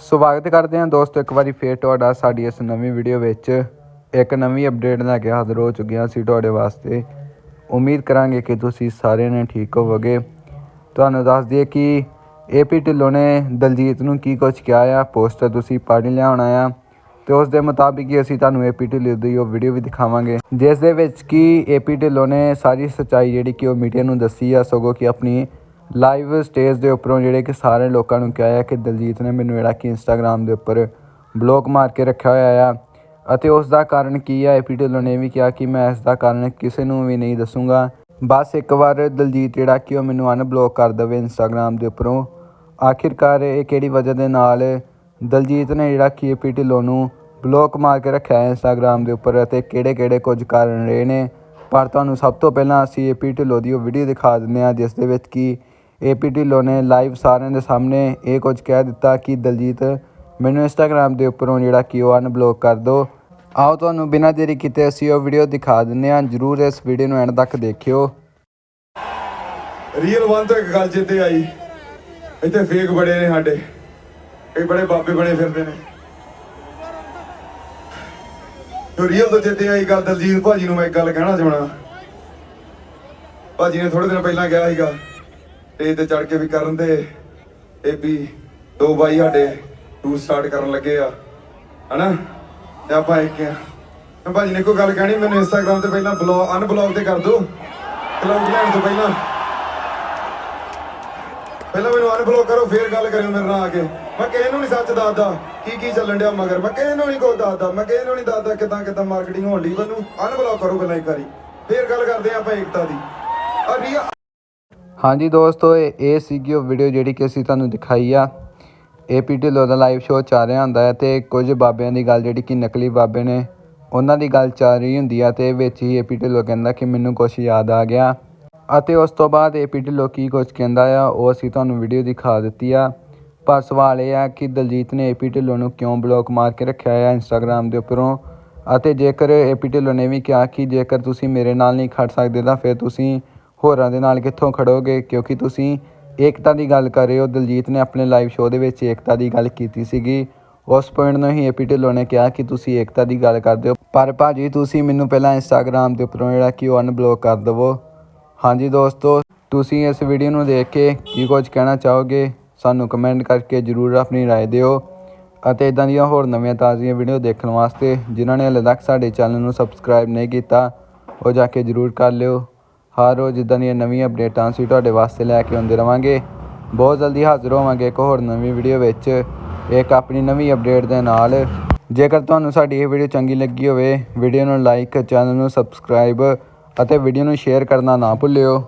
ਸਵਾਗਤ ਕਰਦੇ ਹਾਂ ਦੋਸਤੋ, ਇੱਕ ਵਾਰੀ ਫੇਰ ਤੁਹਾਡਾ ਸਾਡੀ ਇਸ ਨਵੀਂ ਵੀਡੀਓ ਵਿੱਚ। ਇੱਕ ਨਵੀਂ ਅਪਡੇਟ ਲੈ ਕੇ ਹਾਜ਼ਰ ਹੋ ਚੁੱਕੇ ਹਾਂ ਅਸੀਂ ਤੁਹਾਡੇ ਵਾਸਤੇ। ਉਮੀਦ ਕਰਾਂਗੇ ਕਿ ਤੁਸੀਂ ਸਾਰਿਆਂ ਨੇ ਠੀਕ ਹੋਵੋਗੇ। ਤੁਹਾਨੂੰ ਦੱਸ ਦਈਏ ਕਿ ਏਪੀ ਢਿੱਲੋਂ ਨੇ ਦਲਜੀਤ ਨੂੰ ਕੀ ਕੁਝ ਕਿਹਾ ਆ ਪੋਸਟਰ ਤੁਸੀਂ ਪੜ੍ਹ ਲਿਆ ਹੋਣਾ ਆ। ਤੇ ਉਸ ਦੇ ਮੁਤਾਬਿਕ ਹੀ ਅਸੀਂ ਤੁਹਾਨੂੰ ਏਪੀ ਢਿੱਲੋਂ ਦੀ ਉਹ ਵੀਡੀਓ ਵੀ ਦਿਖਾਵਾਂਗੇ। ਜਿਸ ਦੇ ਵਿੱਚ ਕਿ ਏਪੀ ਢਿੱਲੋਂ ਨੇ ਸਾਰੀ ਸੱਚਾਈ ਜਿਹੜੀ ਕਿ ਉਹ ਮੀਡੀਆ ਨੂੰ ਦੱਸੀ ਆ, ਸਗੋਂ ਕਿ ਆਪਣੀ ਲਾਈਵ ਸਟੇਜ ਦੇ ਉੱਪਰੋਂ ਜਿਹੜੇ ਕਿ ਸਾਰੇ ਲੋਕਾਂ ਨੂੰ ਕਿਹਾ ਹੈ ਕਿ ਦਲਜੀਤ ਨੇ ਮੈਨੂੰ ਜਿਹੜਾ ਕਿ ਇੰਸਟਾਗ੍ਰam ਦੇ ਉੱਪਰ ਬਲੌਕ ਮਾਰ ਕੇ ਰੱਖਿਆ ਹੋਇਆ ਆ। ਅਤੇ ਉਸ ਦਾ ਕਾਰਨ ਕੀ ਹੈ ਏਪੀ ਢਿੱਲੋਂ ਨੇ ਵੀ ਕਿਹਾ ਕਿ ਮੈਂ ਇਸ ਦਾ ਕਾਰਨ ਕਿਸੇ ਨੂੰ ਵੀ ਨਹੀਂ ਦੱਸੂੰਗਾ। ਬਸ ਇੱਕ ਵਾਰ ਦਲਜੀਤ ਜਿਹੜਾ ਕਿ ਉਹ ਮੈਨੂੰ ਅਨਬਲੌਕ ਕਰ ਦੇਵੇ ਇੰਸਟਾਗ੍ਰam ਦੇ ਉੱਪਰੋਂ। ਆਖਿਰਕਾਰ ਇਹ ਕਿਹੜੀ ਵਜ੍ਹਾ ਦੇ ਨਾਲ ਦਲਜੀਤ ਨੇ ਜਿਹੜਾ ਕਿ ਏਪੀ ਢਿੱਲੋਂ ਨੂੰ ਬਲੌਕ ਮਾਰ ਕੇ ਰੱਖਿਆ ਹੈ ਇੰਸਟਾਗ੍ਰam ਦੇ ਉੱਪਰ ਅਤੇ ਕਿਹੜੇ ਕਿਹੜੇ ਕੁਝ ਕਾਰਨ ਰਹੇ ਨੇ? ਪਰ ਤੁਹਾਨੂੰ ਸਭ ਤੋਂ ਪਹਿਲਾਂ ਅਸੀਂ ਏਪੀ ਢਿੱਲੋਂ ਦੀ ਉਹ ਵੀਡੀਓ ਦਿਖਾ ਦਿੰਦੇ ਹਾਂ, ਜਿਸ ਦੇ ਵਿੱਚ ਕਿ ਏਪੀ ਢਿੱਲੋਂ ਨੇ ਲਾਈਵ ਸਾਰਿਆਂ ਦੇ ਸਾਹਮਣੇ। ਇਹ ਕੁਝ ਕਹਿ ਦਿੱਤਾ ਕਿ ਦਲਜੀਤ, ਮੈਨੂੰ ਇੰਸਟਾਗ੍ਰam ਦੇ ਉੱਪਰੋਂ ਜਿਹੜਾ ਕਿ ਉਹ ਅਨਬਲੌਕ ਕਰ ਦਿਓ ਆਓ ਤੁਹਾਨੂੰ ਬਿਨਾਂ ਦੇਰੀ ਕੀਤੇ ਅਸੀਂ ਉਹ ਵੀਡੀਓ ਦਿਖਾ ਦਿੰਦੇ ਹਾਂ। ਜਰੂਰ ਇਸ ਵੀਡੀਓ ਨੂੰ ਐਂਡ ਤੱਕ ਦੇਖਿਓ। ਰੀਅਲ ਵਨ ਤੋਂ ਇੱਕ ਗੱਲ ਚੇਤੇ ਆਈ। ਇੱਥੇ ਫੇਕ ਬੜੇ ਨੇ ਸਾਡੇ। ਕਈ ਬੜੇ ਬਾਬੇ ਬਣੇ ਫਿਰਦੇ ਨੇ। ਜੋ ਰੀਅਲ ਤੋਂ ਚੇਤੇ ਆਈ ਗੱਲ, ਦਲਜੀਤ ਭਾਜੀ ਨੂੰ ਮੈਂ ਇੱਕ ਗੱਲ ਕਹਿਣਾ ਚਾਹਣਾ ਭਾਜੀ ਨੇ ਥੋੜੇ ਦਿਨ ਪਹਿਲਾਂ ਕਿਹਾ ਸੀਗਾ ਤੇ ਤੇ ਚੜ ਕੇ ਵੀ ਕਰਨ ਦੇ। ਇਹ ਵੀ ਦੋ ਬਾਈ ਸਾਡੇ ਟੂਰ ਸਟਾਰਟ ਕਰਨ ਲੱਗੇ ਆ। ਹਨਾ? ਤੇ ਆਪਾਂ ਇੱਕ ਆ। ਮੈਂ ਭਾਜੀ ਨੇ ਕੋਈ ਗੱਲ ਕਹਿਣੀ? ਮੈਨੂੰ ਇੰਸਟਾਗ੍ਰam ਤੇ ਪਹਿਲਾਂ ਬਲੌਗ ਅਨਬਲੌਕ ਤੇ ਕਰ ਦਿਓ। ਕਲਾਊਡ ਲੈਣ ਤੋਂ ਪਹਿਲਾਂ। ਪਹਿਲਾਂ ਮੈਨੂੰ ਅਨਬਲੌਕ ਕਰੋ, ਫੇਰ ਗੱਲ ਕਰਿਓ ਮੇਰੇ ਨਾਲ ਆ ਕੇ। ਮੈਂ ਕਿਸੇ ਨੂੰ ਨਹੀਂ ਸੱਚ ਦੱਸਦਾ ਕੀ ਕੀ ਚੱਲਣ ਡਿਆ ਮਗਰ। ਮੈਂ ਕਿਸੇ ਨੂੰ ਨਹੀਂ ਕੋਈ ਦੱਸਦਾ। ਮੈਂ ਕਿਸੇ ਨੂੰ ਨਹੀਂ ਦੱਸਦਾ ਕਿਦਾਂ ਕਿਦਾਂ ਮਾਰਕੀਟਿੰਗ ਹੋਣ ਲਈ ਮੈਨੂੰ ਅਨਬਲੌਕ ਕਰੋ ਪਹਿਲਾਂ ਇੱਕ ਵਾਰੀ। ਫੇਰ ਗੱਲ ਕਰਦੇ ਹਾਂ ਆਪਾਂ ਏਕਤਾ ਦੀ। ਆ ਹਾਂਜੀ ਦੋਸਤੋ, ਇਹ ਇਹ ਸੀਗੀ ਉਹ ਵੀਡੀਓ ਜਿਹੜੀ ਕਿ ਅਸੀਂ ਤੁਹਾਨੂੰ ਦਿਖਾਈ ਆ। ਏਪੀ ਢਿੱਲੋਂ ਦਾ ਲਾਈਵ ਸ਼ੋਅ ਚੱਲ ਰਿਹਾ ਹੁੰਦਾ ਹੈ ਤੇ ਕੁਝ ਬਾਬਿਆਂ ਦੀ ਗੱਲ ਜਿਹੜੀ ਕਿ ਨਕਲੀ ਬਾਬੇ ਨੇ, ਉਹਨਾਂ ਦੀ ਗੱਲ ਚੱਲ ਰਹੀ ਹੁੰਦੀ ਆ ਤੇ ਵਿੱਚ ਹੀ ਏਪੀ ਢਿੱਲੋਂ ਕਹਿੰਦਾ ਕਿ ਮੈਨੂੰ ਕੁਝ ਯਾਦ ਆ ਗਿਆ। ਅਤੇ ਉਸ ਤੋਂ ਬਾਅਦ ਏਪੀ ਢਿੱਲੋਂ ਕੀ ਕੁਝ ਕਹਿੰਦਾ ਆ, ਉਹ ਅਸੀਂ ਤੁਹਾਨੂੰ ਵੀਡੀਓ ਦਿਖਾ ਦਿੱਤੀ ਆ। ਪਰ ਸਵਾਲ ਇਹ ਆ ਕਿ ਦਲਜੀਤ ਨੇ ਏਪੀ ਢਿੱਲੋਂ ਨੂੰ ਕਿਉਂ ਬਲੌਕ ਮਾਰ ਕੇ ਰੱਖਿਆ ਆ ਇੰਸਟਾਗ੍ਰam ਦੇ ਉੱਪਰੋਂ? ਅਤੇ ਜੇਕਰ ਏਪੀ ਢਿੱਲੋਂ ਨੇ ਵੀ ਕਿਹਾ ਕਿ ਜੇਕਰ ਤੁਸੀਂ ਮੇਰੇ ਨਾਲ ਨਹੀਂ ਖੜ ਸਕਦੇ ਤਾਂ ਫਿਰ ਤੁਸੀਂ ਹੋਰਾਂ ਦੇ ਨਾਲ ਕਿੱਥੋਂ ਖੜੋਗੇ ਕਿਉਂਕਿ ਤੁਸੀਂ ਏਕਤਾ ਦੀ ਗੱਲ ਕਰ ਰਹੇ ਹੋ ਦਲਜੀਤ ਨੇ ਆਪਣੇ ਲਾਈਵ ਸ਼ੋਅ ਦੇ ਵਿੱਚ ਏਕਤਾ ਦੀ ਗੱਲ ਕੀਤੀ ਸੀਗੀ ਉਸ ਪੁਆਇੰਟ ਨੂੰ ਹੀ ਏਪੀ ਢਿੱਲੋਂ ਨੇ ਕਿਹਾ ਕਿ ਤੁਸੀਂ ਏਕਤਾ ਦੀ ਗੱਲ ਕਰਦੇ ਹੋ ਪਰ ਭਾਜੀ ਤੁਸੀਂ ਮੈਨੂੰ ਪਹਿਲਾਂ ਇੰਸਟਾਗ੍ਰam ਦੇ ਉੱਪਰੋਂ ਜਿਹੜਾ ਕਿ ਉਹ ਅਨਬਲੌਕ ਕਰ ਦੇਵੋ ਹਾਂਜੀ ਦੋਸਤੋ ਤੁਸੀਂ ਇਸ ਵੀਡੀਓ ਨੂੰ ਦੇਖ ਕੇ ਕੀ ਕੁਝ ਕਹਿਣਾ ਚਾਹੋਗੇ ਸਾਨੂੰ ਕਮੈਂਟ ਕਰਕੇ ਜਰੂਰ ਆਪਣੀ رائے ਦਿਓ ਅਤੇ ਇਦਾਂ ਦੀਆਂ ਹੋਰ ਨਵੀਆਂ ਤਾਜ਼ੀਆਂ ਵੀਡੀਓ ਦੇਖਣ ਵਾਸਤੇ ਜਿਨ੍ਹਾਂ ਨੇ ਹਾਲੇ ਤੱਕ ਸਾਡੇ ਚੈਨਲ ਨੂੰ ਸਬਸਕ੍ਰਾਈਬ ਨਹੀਂ ਕੀਤਾ ਉਹ ਜਾ ਕੇ ਜਰੂਰ ਕਰ ਲਿਓ ਹਰ ਰੋਜ਼ ਇਦਾਂ ਦੀਆਂ ਨਵੀਆਂ ਅਪਡੇਟਾਂ ਅਸੀਂ ਤੁਹਾਡੇ ਵਾਸਤੇ ਲੈ ਕੇ ਆਉਂਦੇ ਰਵਾਂਗੇ। ਬਹੁਤ ਜਲਦੀ ਹਾਜ਼ਰ ਹੋਵਾਂਗੇ ਇੱਕ ਹੋਰ ਨਵੀਂ ਵੀਡੀਓ ਵਿੱਚ। ਇੱਕ ਆਪਣੀ ਨਵੀਂ ਅਪਡੇਟ ਦੇ ਨਾਲ। ਜੇਕਰ ਤੁਹਾਨੂੰ ਸਾਡੀ ਇਹ ਵੀਡੀਓ ਚੰਗੀ ਲੱਗੀ ਹੋਵੇ ਵੀਡੀਓ ਨੂੰ ਲਾਈਕ ਚੈਨਲ ਨੂੰ ਸਬਸਕ੍ਰਾਈਬ ਅਤੇ ਵੀਡੀਓ ਨੂੰ ਸ਼ੇਅਰ ਕਰਨਾ ਨਾ ਭੁੱਲਿਓ।